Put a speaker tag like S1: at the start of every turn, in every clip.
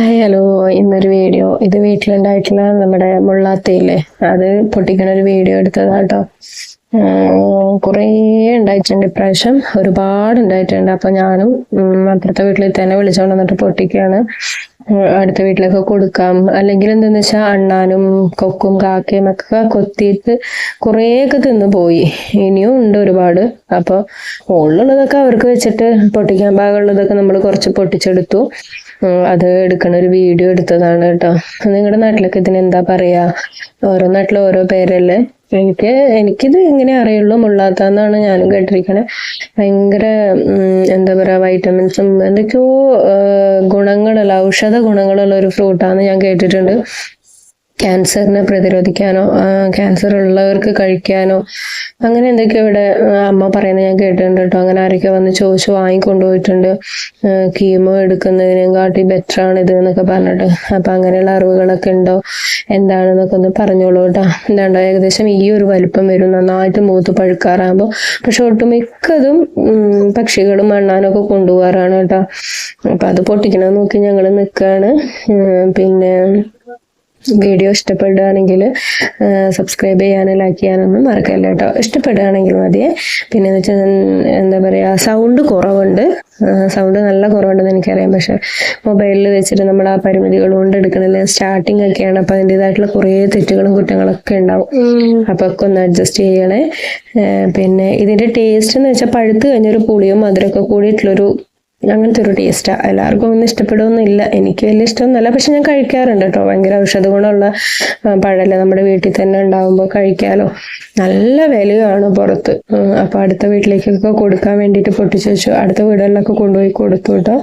S1: Hi hello ഇന്നൊരു video ഇത് വീട്ടിലുണ്ടായിട്ടുള്ള നമ്മുടെ മുള്ളാത്തയില്ലേ? അത് പൊട്ടിക്കണ ഒരു വീഡിയോ എടുത്തതാട്ടോ കുറേ ഉണ്ടായിട്ടുണ്ട് ഇപ്രാവശ്യം. ഒരുപാട് ഉണ്ടായിട്ടുണ്ട്. അപ്പം ഞാനും അപ്പുറത്തെ വീട്ടിൽ തന്നെ വിളിച്ചുകൊണ്ട് വന്നിട്ട് പൊട്ടിക്കുകയാണ്. അടുത്ത വീട്ടിലൊക്കെ കൊടുക്കാം. അല്ലെങ്കിൽ എന്തെന്ന് വെച്ചാൽ അണ്ണാനും കൊക്കും കാക്കയും ഒക്കെ കൊത്തിയിട്ട് കുറേയൊക്കെ തിന്നു പോയി. ഇനിയും ഉണ്ട് ഒരുപാട്. അപ്പോൾ ഉള്ളുള്ളതൊക്കെ അവർക്ക് വെച്ചിട്ട് പൊട്ടിക്കാൻ ഭാഗമുള്ളതൊക്കെ നമ്മൾ കുറച്ച് പൊട്ടിച്ചെടുത്തു. അത് എടുക്കണ ഒരു വീഡിയോ എടുത്തതാണ് കേട്ടോ. നിങ്ങളുടെ നാട്ടിലൊക്കെ ഇതിന് എന്താ പറയാ? ഓരോ നാട്ടിലും ഓരോ പേരല്ലേ? എനിക്ക് എനിക്കിത് ഇങ്ങനെ അറിയുള്ളൂ. മുള്ളാത്താന്നാണ് ഞാനും കേട്ടിരിക്കണേ. ഭയങ്കര എന്താ പറയാ വൈറ്റമിൻസും എന്തൊക്കെയോ ഗുണങ്ങളുള്ള ഔഷധ ഗുണങ്ങളുള്ള ഒരു ഫ്രൂട്ടാന്ന് ഞാൻ കേട്ടിട്ടുണ്ട്. ക്യാൻസറിനെ പ്രതിരോധിക്കാനോ ക്യാൻസർ ഉള്ളവർക്ക് കഴിക്കാനോ അങ്ങനെ എന്തൊക്കെയോ ഇവിടെ അമ്മ പറയുന്നത് ഞാൻ കേട്ടിട്ടുണ്ട് കേട്ടോ. അങ്ങനെ ആരൊക്കെ വന്ന് ചോദിച്ച് വാങ്ങിക്കൊണ്ടുപോയിട്ടുണ്ട്. കീമോ എടുക്കുന്നതിനും കാട്ടി ബെറ്റർ ആണ് ഇത് എന്നൊക്കെ പറഞ്ഞിട്ട്. അപ്പൊ അങ്ങനെയുള്ള അറിവുകളൊക്കെ ഉണ്ടോ? എന്താണെന്നൊക്കെ ഒന്ന് പറഞ്ഞോളൂ കേട്ടോ. എന്താണ്ടോ ഏകദേശം ഈ ഒരു വലിപ്പം വരും. നന്നായിട്ട് മൂത്ത് പഴുക്കാറാകുമ്പോൾ പക്ഷെ ഒട്ടുമിക്കതും പക്ഷികളും മണ്ണാനൊക്കെ കൊണ്ടുപോകാറാണ് കേട്ടോ. അപ്പൊ അത് പൊട്ടിക്കണം നോക്കി ഞങ്ങൾ നിൽക്കുകയാണ് പിന്നെ വീഡിയോ ഇഷ്ടപ്പെടുകയാണെങ്കിൽ സബ്സ്ക്രൈബ് ചെയ്യാനും ലൈക്ക് ചെയ്യാനൊന്നും മറക്കല്ല കേട്ടോ. ഇഷ്ടപ്പെടുകയാണെങ്കിൽ മതിയെ. പിന്നെ എന്ന് വെച്ചാൽ എന്താ പറയുക സൗണ്ട് കുറവുണ്ട്. സൗണ്ട് നല്ല കുറവുണ്ടെന്ന് എനിക്കറിയാം. പക്ഷെ മൊബൈലിൽ വെച്ചിട്ട് നമ്മൾ ആ പരിമിതികൾ കൊണ്ട് എടുക്കണില്ല. സ്റ്റാർട്ടിങ് ഒക്കെയാണ്. അപ്പം അതിന്റെതായിട്ടുള്ള കുറേ തെറ്റുകളും കുറ്റങ്ങളൊക്കെ ഉണ്ടാവും. അപ്പം ഒക്കെ ഒന്ന് അഡ്ജസ്റ്റ് ചെയ്യണേ. പിന്നെ ഇതിന്റെ ടേസ്റ്റ് എന്ന് വെച്ചാൽ പഴുത്ത് കഴിഞ്ഞൊരു പുളിയും മധുരമൊക്കെ കൂടിയിട്ടുള്ളൊരു അങ്ങനത്തെ ഒരു ടേസ്റ്റാണ് എല്ലാവർക്കും ഒന്നും ഇഷ്ടപ്പെടുമെന്നില്ല എനിക്ക് വലിയ ഇഷ്ടമൊന്നുമല്ല. പക്ഷെ ഞാൻ കഴിക്കാറുണ്ട് കേട്ടോ. ഭയങ്കര ഔഷധ ഗുണമുള്ള പഴല്ല നമ്മുടെ വീട്ടിൽ തന്നെ ഉണ്ടാവുമ്പോൾ കഴിക്കാലോ. നല്ല വിലയാണ് പുറത്ത്. അപ്പോൾ അപ്പൊ അടുത്ത വീട്ടിലേക്കൊക്കെ കൊടുക്കാൻ വേണ്ടിയിട്ട് പൊട്ടിച്ചു വെച്ചു. അടുത്ത വീടുകളിലൊക്കെ കൊണ്ടുപോയി കൊടുത്തു കേട്ടോ.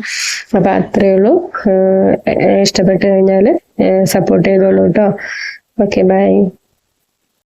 S1: അപ്പൊ അത്രയേ ഉള്ളൂ. ഇഷ്ടപ്പെട്ട് കഴിഞ്ഞാൽ സപ്പോർട്ട് ചെയ്തോളൂ കേട്ടോ. Okay bye